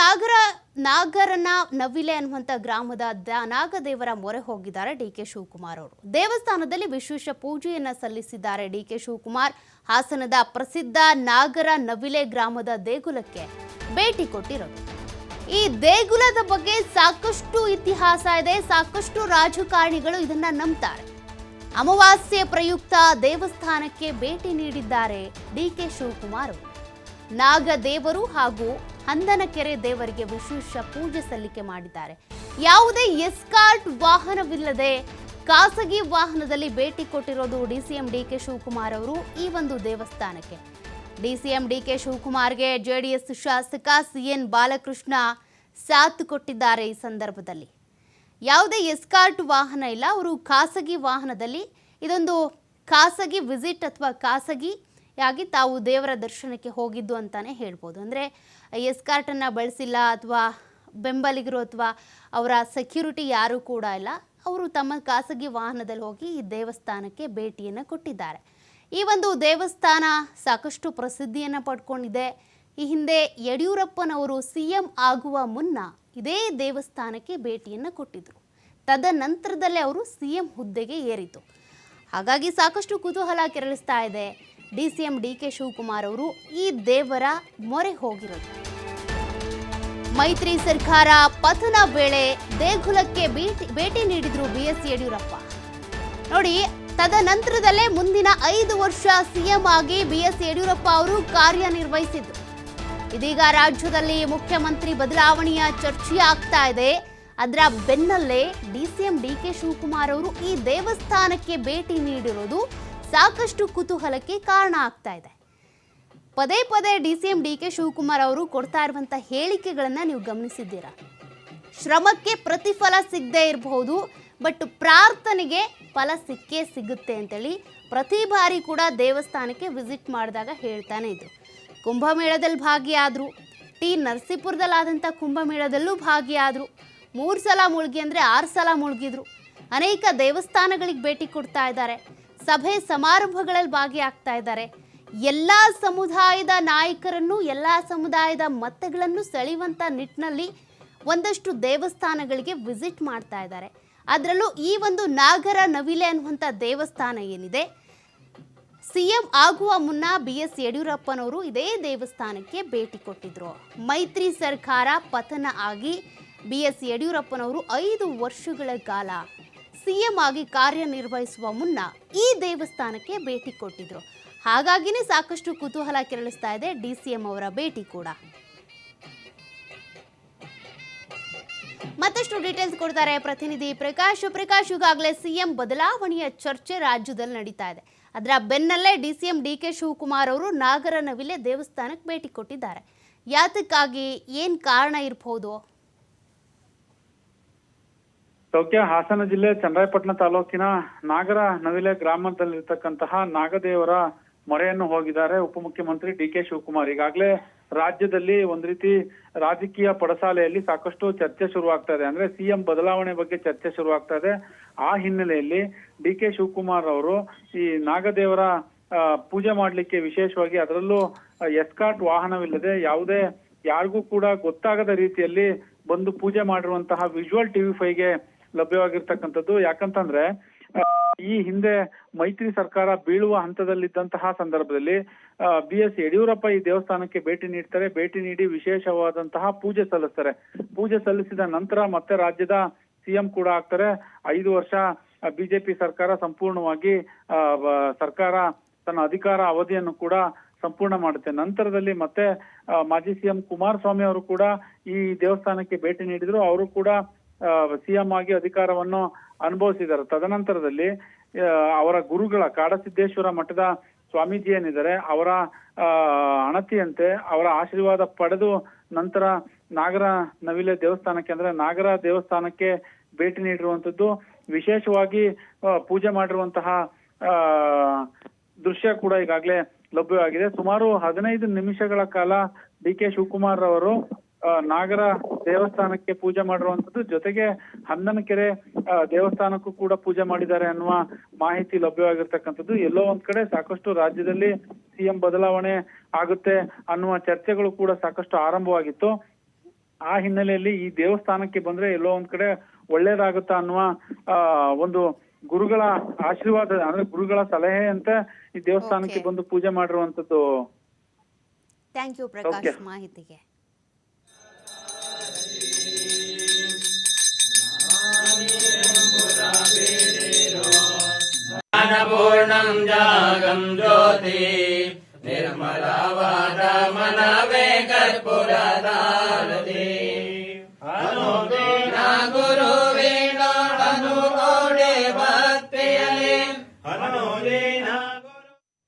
ನಾಗರ, ನಾಗರನ ನವಿಲೆ ಅನ್ನುವಂಥ ಗ್ರಾಮದ ನಾಗದೇವರ ಮೊರೆ ಹೋಗಿದ್ದಾರೆ ಡಿ ಕೆ ಶಿವಕುಮಾರ್ ಅವರು. ದೇವಸ್ಥಾನದಲ್ಲಿ ವಿಶೇಷ ಪೂಜೆಯನ್ನು ಸಲ್ಲಿಸಿದ್ದಾರೆ ಡಿ ಕೆ ಶಿವಕುಮಾರ್. ಹಾಸನದ ಪ್ರಸಿದ್ಧ ನಾಗರ ನವಿಲೆ ಗ್ರಾಮದ ದೇಗುಲಕ್ಕೆ ಭೇಟಿ ಕೊಟ್ಟಿರೋದು. ಈ ದೇಗುಲದ ಬಗ್ಗೆ ಸಾಕಷ್ಟು ಇತಿಹಾಸ ಇದೆ, ಸಾಕಷ್ಟು ರಾಜಕಾರಣಿಗಳು ಇದನ್ನ ನಂಬ್ತಾರೆ. ಅಮಾವಾಸ್ಯೆ ಪ್ರಯುಕ್ತ ದೇವಸ್ಥಾನಕ್ಕೆ ಭೇಟಿ ನೀಡಿದ್ದಾರೆ ಡಿ ಕೆ ಶಿವಕುಮಾರ್ ಅವರು. ನಾಗದೇವರು ಹಾಗೂ ಹಂದನಕೆರೆ ದೇವರಿಗೆ ವಿಶೇಷ ಪೂಜೆ ಸಲ್ಲಿಕೆ ಮಾಡಿದ್ದಾರೆ. ಯಾವುದೇ ಎಸ್ಕಾರ್ಟ್ ವಾಹನವಿಲ್ಲದೆ ಖಾಸಗಿ ವಾಹನದಲ್ಲಿ ಭೇಟಿ ಕೊಟ್ಟಿರೋದು ಡಿಸಿಎಂ ಡಿ ಕೆ ಶಿವಕುಮಾರ್ ಅವರು ಈ ಒಂದು ದೇವಸ್ಥಾನಕ್ಕೆ. ಡಿಸಿಎಂ ಡಿ ಕೆ ಶಿವಕುಮಾರ್ಗೆ ಜೆಡಿಎಸ್ ಶಾಸಕ ಸಿಎನ್ ಬಾಲಕೃಷ್ಣ ಸಾಥ್ ಕೊಟ್ಟಿದ್ದಾರೆ ಈ ಸಂದರ್ಭದಲ್ಲಿ. ಯಾವುದೇ ಎಸ್ಕಾರ್ಟ್ ವಾಹನ ಇಲ್ಲ, ಅವರು ಖಾಸಗಿ ವಾಹನದಲ್ಲಿ ಇದೊಂದು ಖಾಸಗಿ ವಿಸಿಟ್ ಅಥವಾ ಖಾಸಗಿ ಯಾಗಿ ತಾವು ದೇವರ ದರ್ಶನಕ್ಕೆ ಹೋಗಿದ್ದು ಅಂತಲೇ ಹೇಳ್ಬೋದು. ಅಂದರೆ ಎಸ್ಕಾರ್ಟನ್ನು ಬಳಸಿಲ್ಲ ಅಥವಾ ಬೆಂಬಲಿಗರು ಅಥವಾ ಅವರ ಸೆಕ್ಯೂರಿಟಿ ಯಾರೂ ಕೂಡ ಇಲ್ಲ. ಅವರು ತಮ್ಮ ಖಾಸಗಿ ವಾಹನದಲ್ಲಿ ಹೋಗಿ ಈ ದೇವಸ್ಥಾನಕ್ಕೆ ಭೇಟಿಯನ್ನು ಕೊಟ್ಟಿದ್ದಾರೆ. ಈ ಒಂದು ದೇವಸ್ಥಾನ ಸಾಕಷ್ಟು ಪ್ರಸಿದ್ಧಿಯನ್ನು ಪಡ್ಕೊಂಡಿದೆ. ಈ ಹಿಂದೆ ಯಡಿಯೂರಪ್ಪನವರು ಸಿ ಎಂ ಆಗುವ ಮುನ್ನ ಇದೇ ದೇವಸ್ಥಾನಕ್ಕೆ ಭೇಟಿಯನ್ನು ಕೊಟ್ಟಿದ್ದರು ತದನಂತರದಲ್ಲೇ ಅವರು ಸಿ ಎಂ ಹುದ್ದೆಗೆ ಏರಿತು. ಹಾಗಾಗಿ ಸಾಕಷ್ಟು ಕುತೂಹಲ ಕೆರಳಿಸ್ತಾ ಇದೆ. D C M D K Shivakumar ಅವರು ಈ ದೇವರ ಮೊರೆ ಹೋಗಿರೋದು. ಮೈತ್ರಿ ಸರ್ಕಾರ ಪತನ ವೇಳೆ ದೇಗುಲಕ್ಕೆ ಭೇಟಿ ನೀಡಿದ್ರು ಬಿ ಎಸ್ ಯಡಿಯೂರಪ್ಪ. ನೋಡಿ, ತದನಂತರದಲ್ಲೇ ಮುಂದಿನ ಐದು ವರ್ಷ ಸಿಎಂ ಆಗಿ ಬಿ ಎಸ್ ಯಡಿಯೂರಪ್ಪ ಅವರು ಕಾರ್ಯನಿರ್ವಹಿಸಿದ್ರು. ಇದೀಗ ರಾಜ್ಯದಲ್ಲಿ ಮುಖ್ಯಮಂತ್ರಿ ಬದಲಾವಣೆಯ ಚರ್ಚೆ ಆಗ್ತಾ ಇದೆ. ಅದರ ಬೆನ್ನಲ್ಲೇ ಡಿಸಿಎಂ ಡಿ ಕೆ ಶಿವಕುಮಾರ್ ಅವರು ಈ ದೇವಸ್ಥಾನಕ್ಕೆ ಭೇಟಿ ನೀಡಿರೋದು ಸಾಕಷ್ಟು ಕುತೂಹಲಕ್ಕೆ ಕಾರಣ ಆಗ್ತಾ ಇದೆ. ಪದೇ ಪದೇ D C M D K Shivakumar ಅವರು ಕೊಡ್ತಾ ಇರುವಂಥ ಹೇಳಿಕೆಗಳನ್ನು ನೀವು ಗಮನಿಸಿದ್ದೀರಾ? ಶ್ರಮಕ್ಕೆ ಪ್ರತಿಫಲ ಸಿಗದೇ ಇರಬಹುದು ಬಟ್ ಪ್ರಾರ್ಥನೆಗೆ ಫಲ ಸಿಕ್ಕೇ ಸಿಗುತ್ತೆ ಅಂತೇಳಿ ಪ್ರತಿ ಬಾರಿ ಕೂಡ ದೇವಸ್ಥಾನಕ್ಕೆ ವಿಸಿಟ್ ಮಾಡಿದಾಗ ಹೇಳ್ತಾನೆ ಇದ್ರು. ಕುಂಭಮೇಳದಲ್ಲಿ ಭಾಗಿಯಾದರು, ಟಿ ನರಸೀಪುರದಲ್ಲಾದಂಥ ಕುಂಭಮೇಳದಲ್ಲೂ ಭಾಗಿಯಾದರು, ಮೂರು ಸಲ ಮುಳುಗಿ ಅಂದರೆ ಆರು ಸಲ ಮುಳುಗಿದ್ರು. ಅನೇಕ ದೇವಸ್ಥಾನಗಳಿಗೆ ಭೇಟಿ ಕೊಡ್ತಾ ಇದ್ದಾರೆ. ಸಭೆ ಸಮಾರಂಭಗಳಲ್ಲಿ ಭಾಗಿಯಾಗ್ತಾ ಇದ್ದಾರೆ. ಎಲ್ಲ ಸಮುದಾಯದ ನಾಯಕರನ್ನು, ಎಲ್ಲ ಸಮುದಾಯದ ಮತಗಳನ್ನು ಸೆಳೆಯುವಂಥ ನಿಟ್ಟಿನಲ್ಲಿ ಒಂದಷ್ಟು ದೇವಸ್ಥಾನಗಳಿಗೆ ವಿಸಿಟ್ ಮಾಡ್ತಾ ಇದ್ದಾರೆ. ಅದರಲ್ಲೂ ಈ ಒಂದು ನಾಗರ ನವಿಲೆ ಅನ್ನುವಂಥ ದೇವಸ್ಥಾನ ಏನಿದೆ ಸಿ ಎಂ ಆಗುವ ಮುನ್ನ ಬಿ ಎಸ್ ಯಡಿಯೂರಪ್ಪನವರು ಇದೇ ದೇವಸ್ಥಾನಕ್ಕೆ ಭೇಟಿ ಕೊಟ್ಟಿದ್ರು. ಮೈತ್ರಿ ಸರ್ಕಾರ ಪತನ ಆಗಿ ಬಿ ಎಸ್ ಯಡಿಯೂರಪ್ಪನವರು ಐದು ವರ್ಷಗಳ ಕಾಲ ಸಿಎಂ ಆಗಿ ಕಾರ್ಯನಿರ್ವಹಿಸುವ ಮುನ್ನ ಈ ದೇವಸ್ಥಾನಕ್ಕೆ ಭೇಟಿ ಕೊಟ್ಟಿದ್ರು. ಹಾಗಾಗಿನೇ ಸಾಕಷ್ಟು ಕುತೂಹಲ ಕೆರಳಿಸ್ತಾ ಇದೆ ಡಿ ಸಿ ಅವರ ಭೇಟಿ ಕೂಡ. ಮತ್ತಷ್ಟು ಡೀಟೇಲ್ಸ್ ಕೊಡ್ತಾರೆ ಪ್ರತಿನಿಧಿ ಪ್ರಕಾಶ್. ಪ್ರಕಾಶ್, ಈಗಾಗಲೇ ಸಿಎಂ ಬದಲಾವಣೆಯ ಚರ್ಚೆ ರಾಜ್ಯದಲ್ಲಿ ನಡೀತಾ ಇದೆ. ಅದರ ಬೆನ್ನಲ್ಲೇ D C M D K Shivakumar ಅವರು ನಾಗರನವಿಲೆ ದೇವಸ್ಥಾನಕ್ಕೆ ಭೇಟಿ ಕೊಟ್ಟಿದ್ದಾರೆ. ಯಾತಕ್ಕಾಗಿ, ಏನು ಕಾರಣ ಇರಬಹುದು ಸೌಖ್ಯ ಹಾಸನ ಜಿಲ್ಲೆ ಚನ್ನರಾಯಪಟ್ಟಣ ತಾಲೂಕಿನ ನಾಗರ ನವಿಲೆ ಗ್ರಾಮದಲ್ಲಿರ್ತಕ್ಕಂತಹ ನಾಗದೇವರ ಮೊರೆಯನ್ನು ಹೋಗಿದ್ದಾರೆ ಉಪಮುಖ್ಯಮಂತ್ರಿ ಡಿ ಕೆ ಶಿವಕುಮಾರ್. ಈಗಾಗಲೇ ರಾಜ್ಯದಲ್ಲಿ ಒಂದ್ ರೀತಿ ರಾಜಕೀಯ ಪಡಸಾಲೆಯಲ್ಲಿ ಸಾಕಷ್ಟು ಚರ್ಚೆ ಶುರುವಾಗ್ತಾ ಇದೆ. ಅಂದ್ರೆ ಸಿಎಂ ಬದಲಾವಣೆ ಬಗ್ಗೆ ಚರ್ಚೆ ಶುರುವಾಗ್ತಾ ಇದೆ. ಆ ಹಿನ್ನೆಲೆಯಲ್ಲಿ ಡಿ ಕೆ ಶಿವಕುಮಾರ್ ಅವರು ಈ ನಾಗದೇವರ ಪೂಜೆ ಮಾಡ್ಲಿಕ್ಕೆ ವಿಶೇಷವಾಗಿ ಅದರಲ್ಲೂ ಎಸ್ಕಾಟ್ ವಾಹನವಿಲ್ಲದೆ ಯಾವುದೇ, ಯಾರಿಗೂ ಕೂಡ ಗೊತ್ತಾಗದ ರೀತಿಯಲ್ಲಿ ಬಂದು ಪೂಜೆ ಮಾಡಿರುವಂತಹ ವಿಜುವಲ್ ಟಿವಿ ಫೈವ್ಗೆ ಲಭ್ಯವಾಗಿರ್ತಕ್ಕಂಥದ್ದು. ಯಾಕಂತಂದ್ರೆ ಈ ಹಿಂದೆ ಮೈತ್ರಿ ಸರ್ಕಾರ ಬೀಳುವ ಹಂತದಲ್ಲಿದ್ದಂತಹ ಸಂದರ್ಭದಲ್ಲಿ ಬಿ ಎಸ್ ಯಡಿಯೂರಪ್ಪ ಈ ದೇವಸ್ಥಾನಕ್ಕೆ ಭೇಟಿ ನೀಡ್ತಾರೆ. ಭೇಟಿ ನೀಡಿ ವಿಶೇಷವಾದಂತಹ ಪೂಜೆ ಸಲ್ಲಿಸ್ತಾರೆ. ಪೂಜೆ ಸಲ್ಲಿಸಿದ ನಂತರ ಮತ್ತೆ ರಾಜ್ಯದ ಸಿಎಂ ಕೂಡ ಆಗ್ತಾರೆ. ಐದು ವರ್ಷ ಬಿಜೆಪಿ ಸರ್ಕಾರ ಸಂಪೂರ್ಣವಾಗಿ ಸರ್ಕಾರ ತನ್ನ ಅಧಿಕಾರ ಅವಧಿಯನ್ನು ಕೂಡ ಸಂಪೂರ್ಣ ಮಾಡುತ್ತೆ. ನಂತರದಲ್ಲಿ ಮತ್ತೆ ಮಾಜಿ ಸಿಎಂ ಕುಮಾರಸ್ವಾಮಿ ಅವರು ಕೂಡ ಈ ದೇವಸ್ಥಾನಕ್ಕೆ ಭೇಟಿ ನೀಡಿದ್ರು. ಅವರು ಕೂಡ ಸಿಎಂ ಆಗಿ ಅಧಿಕಾರವನ್ನು ಅನುಭವಿಸಿದ್ದಾರೆ. ತದನಂತರದಲ್ಲಿ ಅವರ ಗುರುಗಳ ಕಾಡಸಿದ್ದೇಶ್ವರ ಮಠದ ಸ್ವಾಮೀಜಿ ಏನಿದ್ದಾರೆ, ಅವರ ಅಣತಿಯಂತೆ ಅವರ ಆಶೀರ್ವಾದ ಪಡೆದು ನಂತರ ನಾಗರ ನವಿಲೆ ದೇವಸ್ಥಾನಕ್ಕೆ, ಅಂದ್ರೆ ನಾಗರ ದೇವಸ್ಥಾನಕ್ಕೆ ಭೇಟಿ ನೀಡಿರುವಂತದ್ದು ವಿಶೇಷವಾಗಿ ಪೂಜೆ ಮಾಡಿರುವಂತಹ ದೃಶ್ಯ ಕೂಡ ಈಗಾಗಲೇ ಲಭ್ಯವಾಗಿದೆ. ಸುಮಾರು ಹದಿನೈದು ನಿಮಿಷಗಳ ಕಾಲ ಡಿ ಕೆ ಶಿವಕುಮಾರ್ ಅವರು ನಾಗರ ದೇವಸ್ಥಾನಕ್ಕೆ ಪೂಜೆ ಮಾಡಿರುವಂತದ್ದು ಜೊತೆಗೆ ಹನ್ನನಕೆರೆ ದೇವಸ್ಥಾನಕ್ಕೂ ಕೂಡ ಪೂಜೆ ಮಾಡಿದ್ದಾರೆ ಅನ್ನುವ ಮಾಹಿತಿ ಲಭ್ಯವಾಗಿರ್ತಕ್ಕಂಥದ್ದು. ಎಲ್ಲೋ ಒಂದ್ ಕಡೆ ಸಾಕಷ್ಟು ರಾಜ್ಯದಲ್ಲಿ ಸಿಎಂ ಬದಲಾವಣೆ ಆಗುತ್ತೆ ಅನ್ನುವ ಚರ್ಚೆಗಳು ಕೂಡ ಸಾಕಷ್ಟು ಆರಂಭವಾಗಿತ್ತು. ಆ ಹಿನ್ನೆಲೆಯಲ್ಲಿ ಈ ದೇವಸ್ಥಾನಕ್ಕೆ ಬಂದ್ರೆ ಎಲ್ಲೋ ಒಂದ್ ಕಡೆ ಒಳ್ಳೇದಾಗುತ್ತಾ ಅನ್ನುವ ಆ ಒಂದು ಗುರುಗಳ ಆಶೀರ್ವಾದ ಅಂದ್ರೆ ಗುರುಗಳ ಸಲಹೆ ಅಂತ ಈ ದೇವಸ್ಥಾನಕ್ಕೆ ಬಂದು ಪೂಜೆ ಮಾಡಿರುವಂತದ್ದು ಥ್ಯಾಂಕ್ ಯು ಪ್ರಕಾಶ್ ಮಾಹಿತಿಗೆ. ज्ञानपूर्णम् जागम् ज्योति निर्मलावादामनवे कर्पुरदा